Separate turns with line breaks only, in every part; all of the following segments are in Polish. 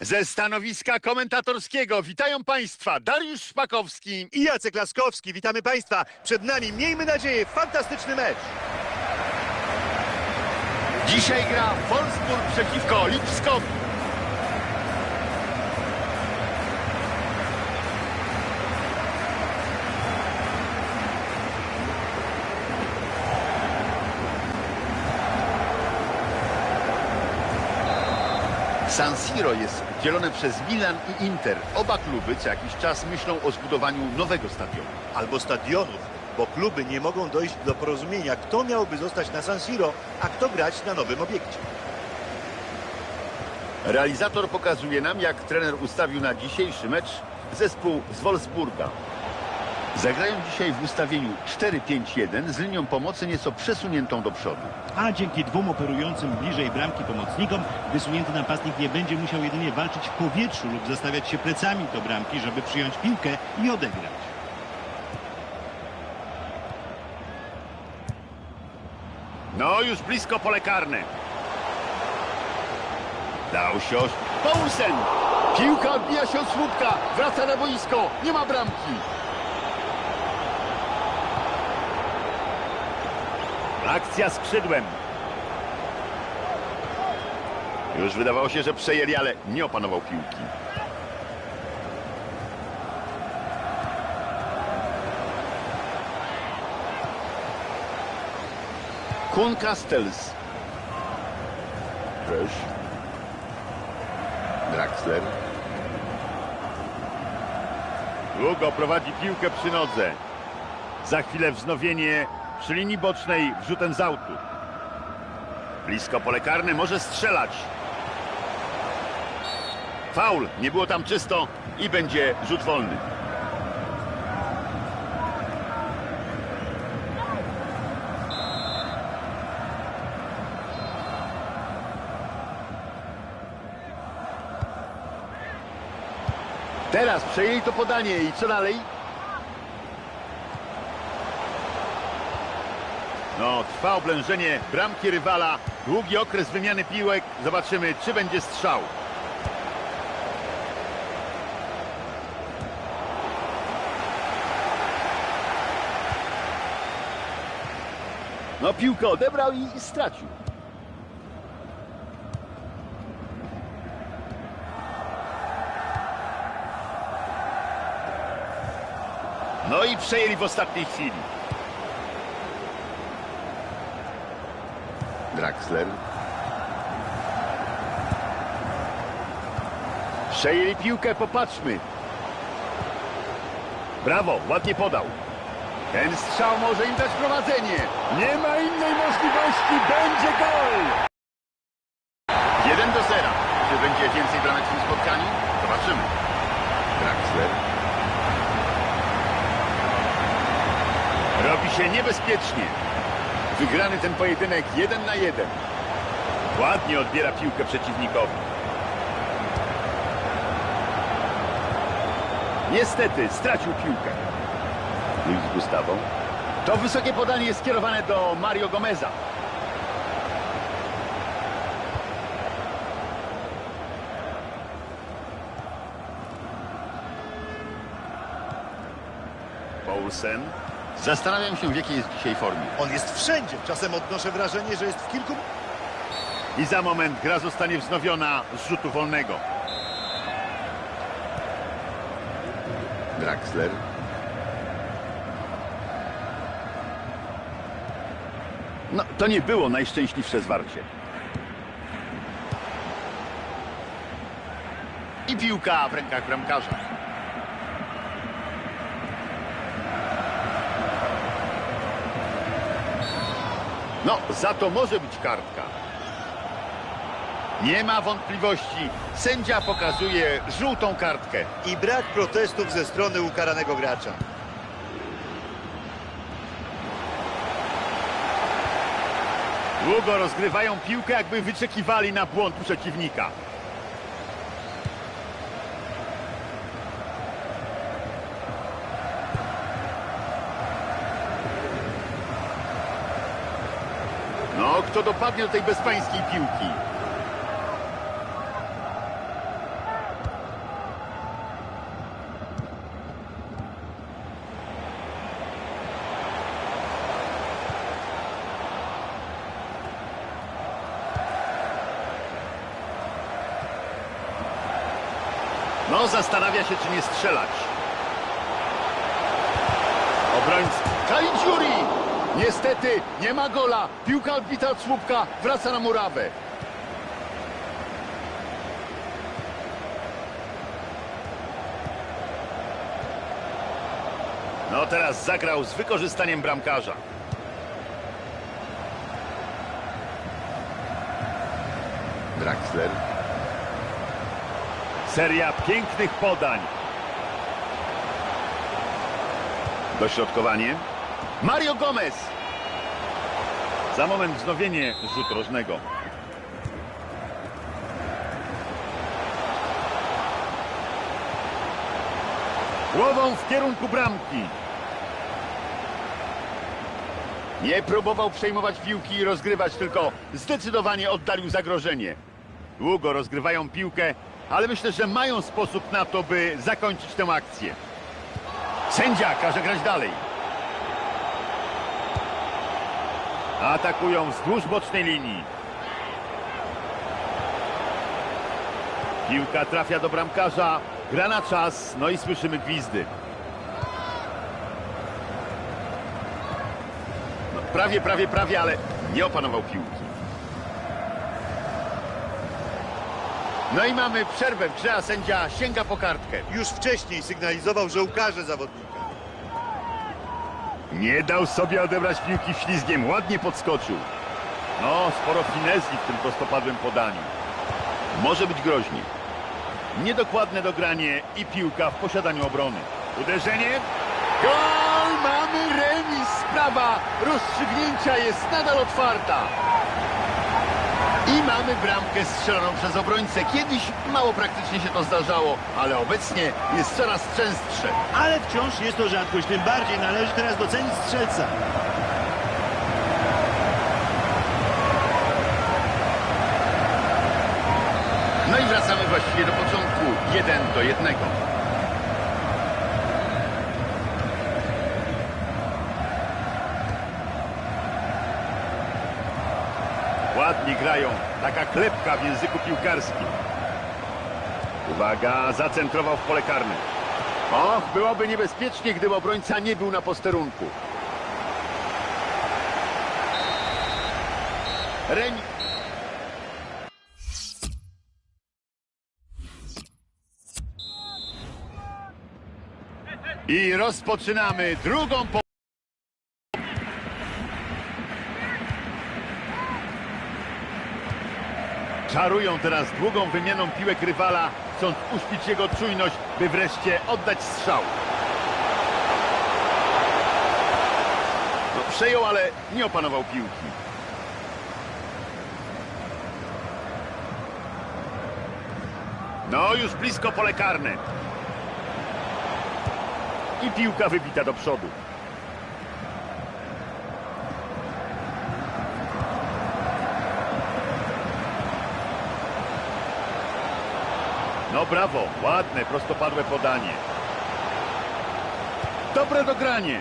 Ze stanowiska komentatorskiego witają Państwa Dariusz Szpakowski.
i Jacek Laskowski. Witamy Państwa. Przed nami, miejmy nadzieję, fantastyczny mecz.
Dzisiaj gra Wolfsburg przeciwko Lipskowi. San Siro jest dzielone przez Milan i Inter. Oba kluby co jakiś czas myślą o zbudowaniu nowego stadionu.
Albo stadionów, bo kluby nie mogą dojść do porozumienia, kto miałby zostać na San Siro, a kto grać na nowym obiekcie.
Realizator pokazuje nam, jak trener ustawił na dzisiejszy mecz zespół z Wolfsburga. Zagrają dzisiaj w ustawieniu 4-5-1 z linią pomocy nieco przesuniętą do przodu.
A dzięki dwóm operującym bliżej bramki pomocnikom wysunięty napastnik nie będzie musiał jedynie walczyć w powietrzu lub zastawiać się plecami do bramki, żeby przyjąć piłkę i odegrać.
No, już blisko pole karne. Dał się. Paulsen! Piłka odbija się od słupka. Wraca na boisko. Nie ma bramki. Akcja skrzydłem. Już wydawało się, że przejęli, ale nie opanował piłki. Kun Castells. Ryż. Draxler. Długo prowadzi piłkę przy nodze. Za chwilę wznowienie przy linii bocznej wrzutem z autu. Blisko pole karne może strzelać. Faul, nie było tam czysto i będzie rzut wolny. Teraz przejęli to podanie i co dalej? No, trwa oblężenie bramki rywala. Długi okres wymiany piłek. Zobaczymy, czy będzie strzał. No, piłkę odebrał i, stracił. No i przejęli w ostatniej chwili. Draxler. Przejęli piłkę, popatrzmy. Brawo, ładnie podał. Ten strzał może im dać prowadzenie. Nie ma innej możliwości, będzie gol! 1 do 0. Czy będzie więcej bramek w tym spotkaniu? Zobaczymy. Draxler. Robi się niebezpiecznie. Wygrany ten pojedynek jeden na jeden. Ładnie odbiera piłkę przeciwnikowi. Niestety stracił piłkę. Luis Gustavo. To wysokie podanie jest skierowane do Mario Gomeza. Paulsen. Zastanawiam się, w jakiej jest dzisiaj formie.
On jest wszędzie. Czasem odnoszę wrażenie, że jest w kilku...
I za moment gra zostanie wznowiona z rzutu wolnego. Draxler. No, to nie było najszczęśliwsze zwarcie. I piłka w rękach bramkarza. No, za to może być kartka. Nie ma wątpliwości. Sędzia pokazuje żółtą kartkę.
I brak protestów ze strony ukaranego gracza.
Długo rozgrywają piłkę, jakby wyczekiwali na błąd przeciwnika. to, kto dopadnie do tej bezpańskiej piłki. No, zastanawia się, czy nie strzelać. Obrońca Caligiuri! Niestety, nie ma gola. Piłka odbita od słupka, wraca na murawę. No teraz zagrał z wykorzystaniem bramkarza. Draxler. Seria pięknych podań. Dośrodkowanie. Mario Gomez. Za moment wznowienie rzut rożnego. Głową w kierunku bramki. Nie próbował przejmować piłki i rozgrywać, tylko zdecydowanie oddalił zagrożenie. Długo rozgrywają piłkę, ale myślę, że mają sposób na to, by zakończyć tę akcję. Sędzia każe grać dalej. Atakują wzdłuż bocznej linii. Piłka trafia do bramkarza, gra na czas, no i słyszymy gwizdy. No, prawie, prawie, prawie, ale nie opanował piłki. No i mamy przerwę w grze, a sędzia sięga po kartkę.
Już wcześniej sygnalizował, że ukaże zawodnika.
Nie dał sobie odebrać piłki ślizgiem, ładnie podskoczył. No, sporo finezji w tym prostopadłym podaniu. Może być groźnie. Niedokładne dogranie i piłka w posiadaniu obrony. Uderzenie. Gol! Mamy remis! Sprawa rozstrzygnięcia jest nadal otwarta. Bramkę strzeloną przez obrońcę. Kiedyś mało praktycznie się to zdarzało, ale obecnie jest coraz częstsze.
Ale wciąż jest to rzadkość, tym bardziej należy teraz docenić strzelca.
No i wracamy właściwie do początku. Jeden do jednego. Ładnie grają. Taka klepka w języku piłkarskim. Uwaga, zacentrował w pole karne. Och, byłoby niebezpiecznie, gdyby obrońca nie był na posterunku. Remi... I rozpoczynamy drugą po... Czarują teraz długą wymianą piłek rywala, chcąc uśpić jego czujność, by wreszcie oddać strzał. No, przejął, ale nie opanował piłki. No, już blisko pole karne. I piłka wybita do przodu. No brawo, ładne, prostopadłe podanie. Dobre dogranie.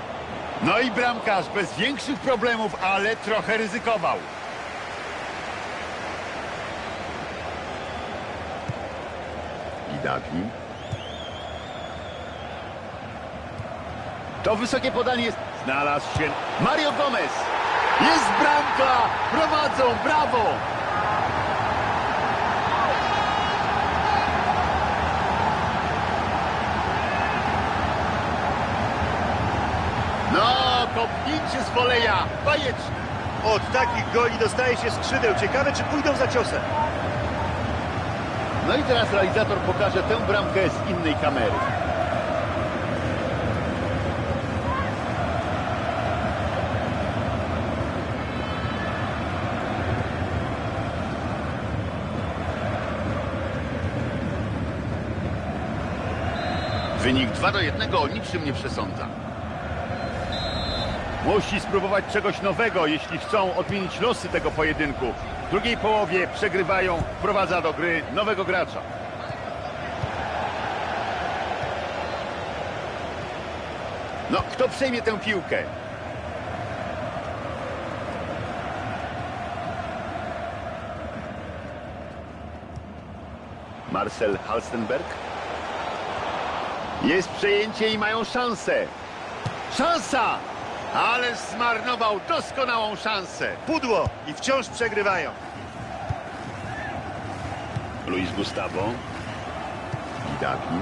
No i bramkarz bez większych problemów, ale trochę ryzykował. Idapi. To wysokie podanie jest... Znalazł się Mario Gomez. Jest bramka! Prowadzą, brawo! No, kopnięcie z woleja. Bajecznie.
Od takich goli dostaje się skrzydeł. Ciekawe, czy pójdą za ciosem.
No i teraz realizator pokaże tę bramkę z innej kamery. Wynik 2 do 1 o niczym nie przesądza. Musi spróbować czegoś nowego, jeśli chcą odmienić losy tego pojedynku. W drugiej połowie przegrywają, wprowadza do gry nowego gracza. No, kto przejmie tę piłkę? Marcel Halstenberg. Jest przejęcie i mają szansę. Szansa! Ale zmarnował doskonałą szansę.
Pudło i wciąż przegrywają.
Luis Gustavo. Idapi.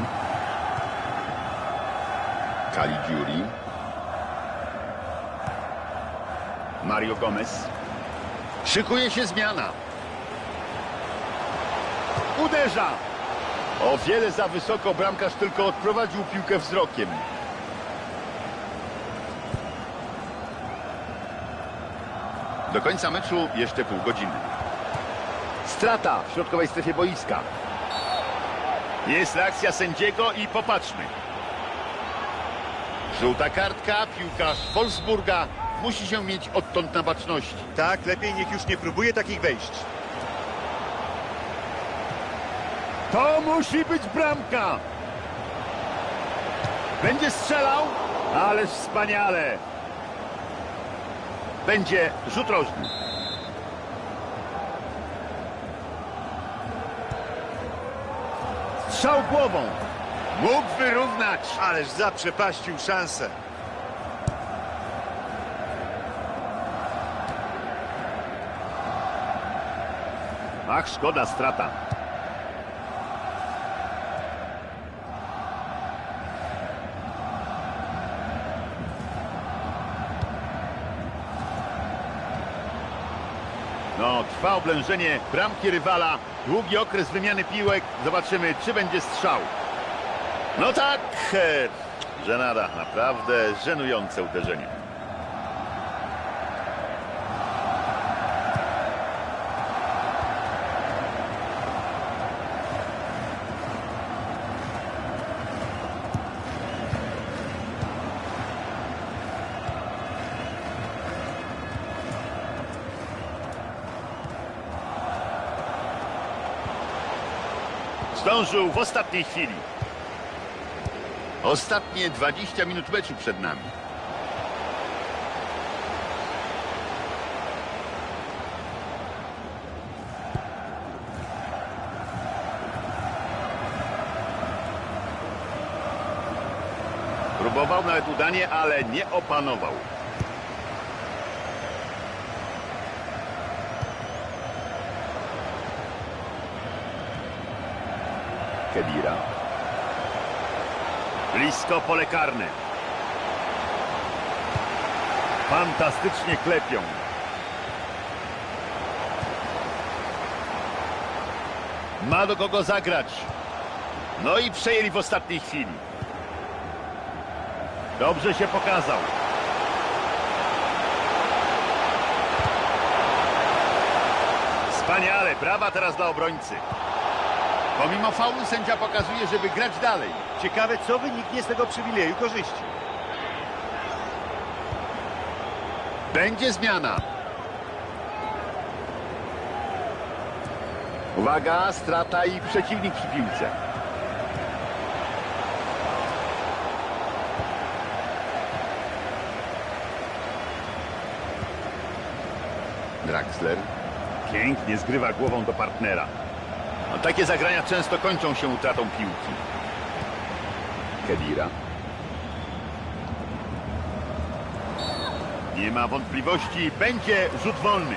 Caligiuri. Mario Gomez. Szykuje się zmiana. Uderza! O wiele za wysoko bramkarz tylko odprowadził piłkę wzrokiem. Do końca meczu jeszcze pół godziny. Strata w środkowej strefie boiska. Jest reakcja sędziego i popatrzmy. Żółta kartka, piłkarz Wolfsburga musi się mieć odtąd na baczności.
Tak, lepiej niech już nie próbuje takich wejść.
To musi być bramka! Będzie strzelał, ależ wspaniale! Będzie rzut rożny. Strzał głową. Mógł wyrównać.
Ależ zaprzepaścił szansę.
Ach, szkoda, strata. Trwa oblężenie bramki rywala. Długi okres wymiany piłek. Zobaczymy, czy będzie strzał. No tak, e, żenada. Naprawdę żenujące uderzenie. Zdążył w ostatniej chwili. Ostatnie 20 minut meczu przed nami. Próbował nawet udanie, ale nie opanował. Kedira. Blisko pole karne. Fantastycznie klepią. Ma do kogo zagrać. No i przejęli w ostatniej chwili. Dobrze się pokazał. Wspaniale, brawa teraz dla obrońcy. Pomimo faulu sędzia pokazuje, żeby grać dalej.
Ciekawe, co wyniknie z tego przywileju korzyści.
Będzie zmiana. Uwaga, strata i przeciwnik przy piłce. Draxler pięknie zgrywa głową do partnera. No, takie zagrania często kończą się utratą piłki. Kedira. Nie ma wątpliwości, będzie rzut wolny.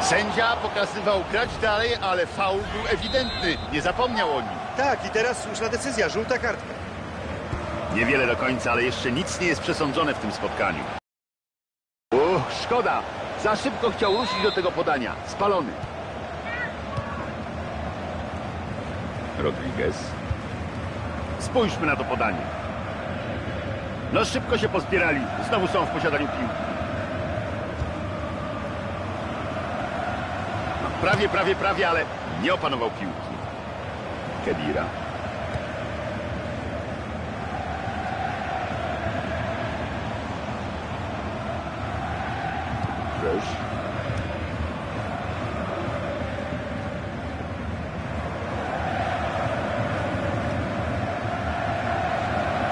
Sędzia pokazywał grać dalej, ale faul był ewidentny. Nie zapomniał o nim.
Tak, i teraz słuszna decyzja, żółta kartka.
Niewiele do końca, ale jeszcze nic nie jest przesądzone w tym spotkaniu. Uch, szkoda. Za szybko chciał ruszyć do tego podania. Spalony. Rodriguez. Spójrzmy na to podanie. No szybko się pozbierali. Znowu są w posiadaniu piłki. No, prawie, prawie, prawie, ale nie opanował piłki. Kedira. Rzesz.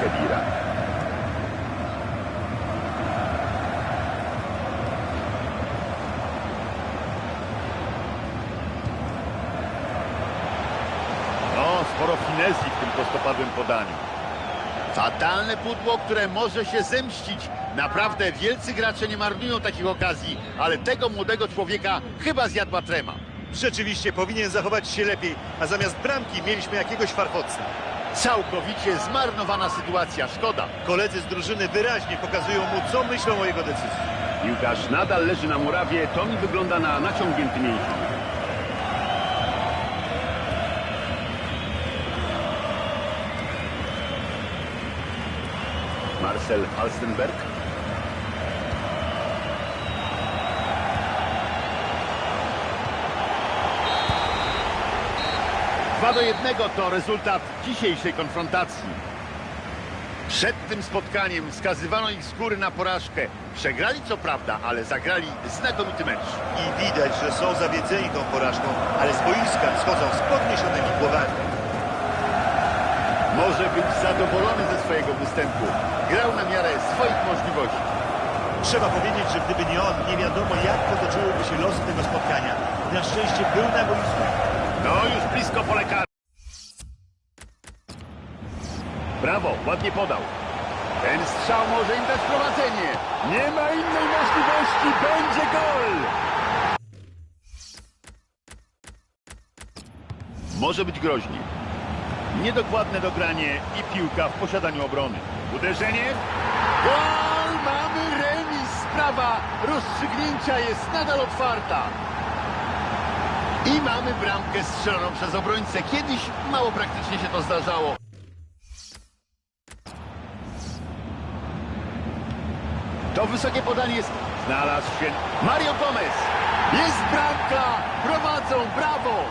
Kedira. No, sporo finezji prostopadłym podaniu. Fatalne pudło, które może się zemścić. Naprawdę wielcy gracze nie marnują takich okazji, ale tego młodego człowieka chyba zjadła trema.
Rzeczywiście powinien zachować się lepiej, a zamiast bramki mieliśmy jakiegoś farfocna.
Całkowicie zmarnowana sytuacja, szkoda.
Koledzy z drużyny wyraźnie pokazują mu, co myślą o jego decyzji.
Piłkarz nadal leży na murawie, to mi wygląda na naciągnięty mięsień. Marcel Halstenberg. Dwa do jednego to rezultat dzisiejszej konfrontacji. Przed tym spotkaniem wskazywano ich z góry na porażkę. Przegrali co prawda, ale zagrali znakomity mecz.
I widać, że są zawiedzeni tą porażką, ale z boiska schodzą z podniesionymi głowami.
Może być zadowolony ze swojego występu. Grał na miarę swoich możliwości.
Trzeba powiedzieć, że gdyby nie on, nie wiadomo jak potoczyłyby się losy tego spotkania. Na szczęście był na boisku.
No, już blisko pole karne. Brawo, ładnie podał. Ten strzał może im dać prowadzenie. Nie ma innej możliwości, będzie gol! Może być groźnie. Niedokładne dogranie i piłka w posiadaniu obrony. Uderzenie. Gol! Mamy remis. Sprawa rozstrzygnięcia jest nadal otwarta. I mamy bramkę strzeloną przez obrońcę. Kiedyś mało praktycznie się to zdarzało. To wysokie podanie jest... Znalazł się Mario Gomez. Jest bramka. Prowadzą. Brawo.